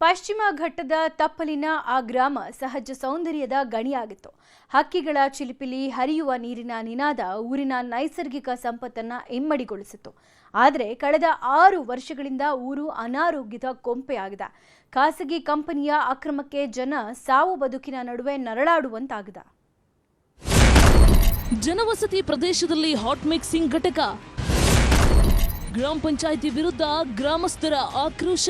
ಪಶ್ಚಿಮ ಘಟ್ಟದ ತಪ್ಪಲಿನ ಆ ಗ್ರಾಮ ಸಹಜ ಸೌಂದರ್ಯದ ಗಣಿಯಾಗಿತ್ತು. ಹಕ್ಕಿಗಳ ಚಿಲಿಪಿಲಿ ಹರಿಯುವ ನೀರಿನ ನಿನಾದ ಊರಿನ ನೈಸರ್ಗಿಕ ಸಂಪತ್ತನ್ನ ಇಮ್ಮಡಿಗೊಳಿಸಿತು ಆದರೆ ಕಳೆದ ಆರು ವರ್ಷಗಳಿಂದ ಊರು ಅನಾರೋಗ್ಯದ ಕೊಂಪೆಯಾಗಿದೆ. ಖಾಸಗಿ ಕಂಪನಿಯ ಅಕ್ರಮಕ್ಕೆ ಜನ ಸಾವು ಬದುಕಿನ ನಡುವೆ ನರಳಾಡುವಂತಾಗಿದೆ. ಜನವಸತಿ ಪ್ರದೇಶದಲ್ಲಿ ಹಾಟ್ ಮಿಕ್ಸಿಂಗ್ ಘಟಕ. ಗ್ರಾಮ ಪಂಚಾಯಿತಿ ವಿರುದ್ಧ ಗ್ರಾಮಸ್ಥರ ಆಕ್ರೋಶ.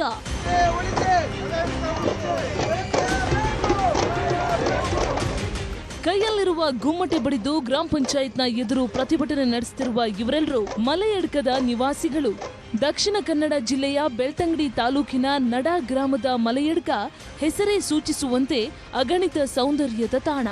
ಕೈಯಲ್ಲಿರುವ ಗುಮ್ಮಟೆ ಬಡಿದು ಗ್ರಾಮ ಪಂಚಾಯತ್ನ ಎದುರು ಪ್ರತಿಭಟನೆ ನಡೆಸುತ್ತಿರುವ ಇವರೆಲ್ಲರೂ ಮಲೆಯಡ್ಕದ ನಿವಾಸಿಗಳು. ದಕ್ಷಿಣ ಕನ್ನಡ ಜಿಲ್ಲೆಯ ಬೆಳ್ತಂಗಡಿ ತಾಲೂಕಿನ ನಡ ಗ್ರಾಮದ ಮಲೆಯಡ್ಕ ಹೆಸರೇ ಸೂಚಿಸುವಂತೆ ಅಗಣಿತ ಸೌಂದರ್ಯದ ತಾಣ.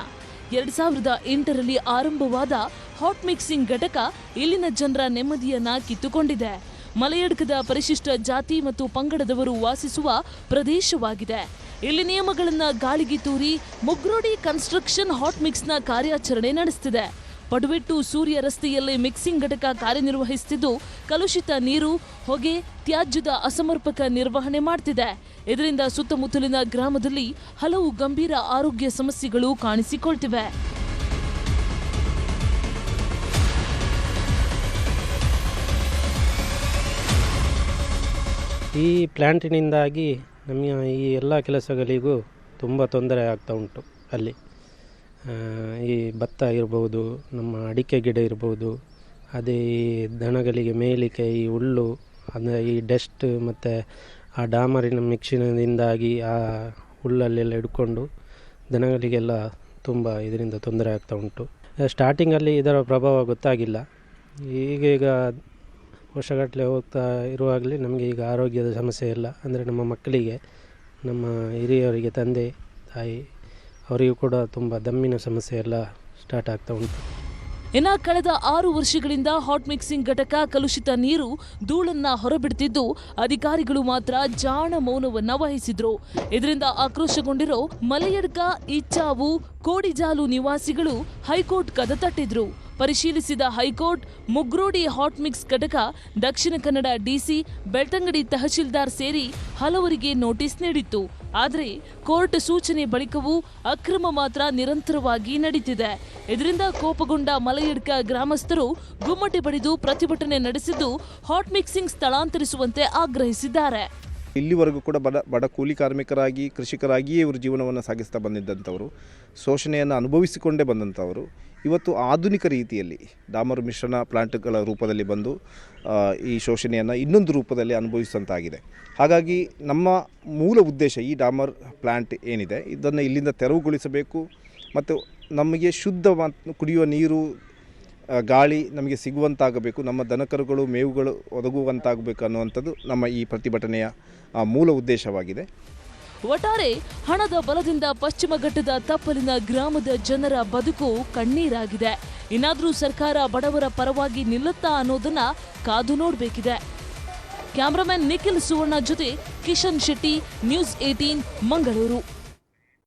ಎರಡ್ ಸಾವಿರದ ಎಂಟರಲ್ಲಿ ಆರಂಭವಾದ ಹಾಟ್ ಮಿಕ್ಸಿಂಗ್ ಘಟಕ ಇಲ್ಲಿನ ಜನರ ನೆಮ್ಮದಿಯನ್ನ ಕಿತ್ತುಕೊಂಡಿದೆ. ಮಲೆಯಡ್ಕದ ಪರಿಶಿಷ್ಟ ಜಾತಿ ಮತ್ತು ಪಂಗಡದವರು ವಾಸಿಸುವ ಪ್ರದೇಶವಾಗಿದೆ. ಇಲ್ಲಿ ನಿಯಮಗಳನ್ನ ಗಾಳಿಗೆ ತೂರಿ ಮುಗ್ರೋಡಿ ಕನ್ಸ್ಟ್ರಕ್ಷನ್ ಹಾಟ್ ಮಿಕ್ಸ್ನ ಕಾರ್ಯಾಚರಣೆ ನಡೆಸುತ್ತಿದೆ ಪಡುವೆಟ್ಟು ಸೂರ್ಯ ರಸ್ತೆಯಲ್ಲಿ ಮಿಕ್ಸಿಂಗ್ ಘಟಕ ಕಾರ್ಯನಿರ್ವಹಿಸುತ್ತಿದ್ದು ಕಲುಷಿತ ನೀರು, ಹೊಗೆ, ತ್ಯಾಜ್ಯದ ಅಸಮರ್ಪಕ ನಿರ್ವಹಣೆ ಮಾಡ್ತಿದೆ. ಇದರಿಂದ ಸುತ್ತಮುತ್ತಲಿನ ಗ್ರಾಮದಲ್ಲಿ ಹಲವು ಗಂಭೀರ ಆರೋಗ್ಯ ಸಮಸ್ಯೆಗಳು ಕಾಣಿಸಿಕೊಳ್ತಿವೆ. ಈ ಪ್ಲ್ಯಾಂಟಿನಿಂದಾಗಿ ನಮ್ಮ ಈ ಎಲ್ಲ ಕೆಲಸಗಳಿಗೂ ತುಂಬ ತೊಂದರೆ ಆಗ್ತಾ ಉಂಟು ಅಲ್ಲಿ. ಈ ಭತ್ತ ಇರ್ಬೋದು, ನಮ್ಮ ಅಡಿಕೆ ಗಿಡ ಇರ್ಬೋದು, ಅದೇ ಈ ದನಗಳಿಗೆ ಮೇಯಲಿಕ್ಕೆ ಈ ಹುಲ್ಲು, ಅಂದರೆ ಈ ಡಸ್ಟ್ ಮತ್ತು ಆ ಡಾಮರಿನ ಮಿಕ್ಸಿನಿಂದಾಗಿ ಆ ಹುಲ್ಲಲ್ಲೆಲ್ಲ ಹಿಡ್ಕೊಂಡು ದನಗಳಿಗೆಲ್ಲ ತುಂಬ ಇದರಿಂದ ತೊಂದರೆ ಆಗ್ತಾ ಉಂಟು. ಸ್ಟಾರ್ಟಿಂಗಲ್ಲಿ ಇದರ ಪ್ರಭಾವ ಗೊತ್ತಾಗಿಲ್ಲ. ಈಗೀಗ ವರ್ಷಗಟ್ಟಲೆ ಹೋಗ್ತಾ ಇರುವಾಗಲೇ ನಮಗೆ ಈಗ ಆರೋಗ್ಯದ ಸಮಸ್ಯೆ ಇಲ್ಲ. ಅಂದರೆ ನಮ್ಮ ಮಕ್ಕಳಿಗೆ, ನಮ್ಮ ಹಿರಿಯವರಿಗೆ, ತಂದೆ, ತಾಯಿ, ಅವರಿಗೂ ಕೂಡ ತುಂಬ ದಮ್ಮಿನ ಸಮಸ್ಯೆ ಎಲ್ಲ ಸ್ಟಾರ್ಟ್ ಆಗ್ತಾ ಉಂಟು. ಇನ್ನ ಕಳೆದ ಆರು ವರ್ಷಗಳಿಂದ ಹಾಟ್ ಮಿಕ್ಸಿಂಗ್ ಘಟಕ ಕಲುಷಿತ ನೀರು ಧೂಳನ್ನ ಹೊರಬಿಡ್ತಿದ್ದು ಅಧಿಕಾರಿಗಳು ಮಾತ್ರ ಜಾಣ ಮೌನವನ್ನ ವಹಿಸಿದ್ರು. ಇದರಿಂದ ಆಕ್ರೋಶಗೊಂಡಿರೋ ಮಲೆಯಡ್ಕ ಇಚ್ಚಾವು ಕೋಡಿಜಾಲು ನಿವಾಸಿಗಳು ಹೈಕೋರ್ಟ್ ಕದ ತಟ್ಟಿದ್ರು. ಪರಿಶೀಲಿಸಿದ ಹೈಕೋರ್ಟ್ ಮುಗ್ರೋಡಿ ಹಾಟ್ ಮಿಕ್ಸ್ ಘಟಕ, ದಕ್ಷಿಣ ಕನ್ನಡ ಡಿಸಿ ಬೆಳ್ತಂಗಡಿ ತಹಶೀಲ್ದಾರ್ ಸೇರಿ ಹಲವರಿಗೆ ನೋಟಿಸ್ ನೀಡಿತ್ತು. ಆದರೆ ಕೋರ್ಟ್ ಸೂಚನೆ ಬಳಿಕವೂ ಅಕ್ರಮ ಮಾತ್ರ ನಿರಂತರವಾಗಿ ನಡೀತಿದೆ. ಇದರಿಂದ ಕೋಪಗೊಂಡ ಮಲೆಯಡ್ಕ ಗ್ರಾಮಸ್ಥರು ಗುಮ್ಮಟೆ ಬಡಿದು ಪ್ರತಿಭಟನೆ ನಡೆಸಿದ್ದು, ಹಾಟ್ ಮಿಕ್ಸಿಂಗ್ ಸ್ಥಳಾಂತರಿಸುವಂತೆ ಆಗ್ರಹಿಸಿದ್ದಾರೆ. ಇಲ್ಲಿವರೆಗೂ ಕೂಡ ಬಡ ಬಡ ಕೂಲಿ ಕಾರ್ಮಿಕರಾಗಿ, ಕೃಷಿಕರಾಗಿಯೇ ಇವರು ಜೀವನವನ್ನು ಸಾಗಿಸ್ತಾ ಬಂದಿದ್ದಂಥವರು, ಶೋಷಣೆಯನ್ನು ಅನುಭವಿಸಿಕೊಂಡೇ ಬಂದಂಥವರು, ಇವತ್ತು ಆಧುನಿಕ ರೀತಿಯಲ್ಲಿ ಡಾಮರ್ ಮಿಶ್ರಣ ಪ್ಲಾಂಟ್ಗಳ ರೂಪದಲ್ಲಿ ಬಂದು ಈ ಶೋಷಣೆಯನ್ನು ಇನ್ನೊಂದು ರೂಪದಲ್ಲಿ ಅನುಭವಿಸುವಂತಾಗಿದೆ ಹಾಗಾಗಿ ನಮ್ಮ ಮೂಲ ಉದ್ದೇಶ ಈ ಡಾಮರ್ ಪ್ಲಾಂಟ್ ಏನಿದೆ, ಇದನ್ನು ಇಲ್ಲಿಂದ ತೆರವುಗೊಳಿಸಬೇಕು, ಮತ್ತು ನಮಗೆ ಶುದ್ಧ ಕುಡಿಯುವ ನೀರು ಗಾಳಿ ನಮಗೆ ಸಿಗುವಂತಾಗಬೇಕು, ನಮ್ಮ ದನಕರುಗಳು, ಮೇವುಗಳು ಒದಗುವಂತಾಗಬೇಕು ಅನ್ನುವಂಥದ್ದು ನಮ್ಮ ಈ ಪ್ರತಿಭಟನೆಯ ಮೂಲ ಉದ್ದೇಶವಾಗಿದೆ. ಒಟ್ಟಾರೆ ಹಣದ ಬಲದಿಂದ ಪಶ್ಚಿಮ ಘಟ್ಟದ ತಪ್ಪಲಿನ ಗ್ರಾಮದ ಜನರ ಬದುಕು ಕಣ್ಣೀರಾಗಿದೆ. ಇನ್ನಾದರೂ ಸರ್ಕಾರ ಬಡವರ ಪರವಾಗಿ ನಿಲ್ಲುತ್ತಾ ಅನ್ನೋದನ್ನ ಕಾದು ನೋಡಬೇಕಿದೆ. ಕ್ಯಾಮ್ರಾಮನ್ ನಿಖಿಲ್ ಸುವರ್ಣ ಜೊತೆ ಕಿಶನ್ ಶೆಟ್ಟಿ, ನ್ಯೂಸ್ ಏಟೀನ್, ಮಂಗಳೂರು.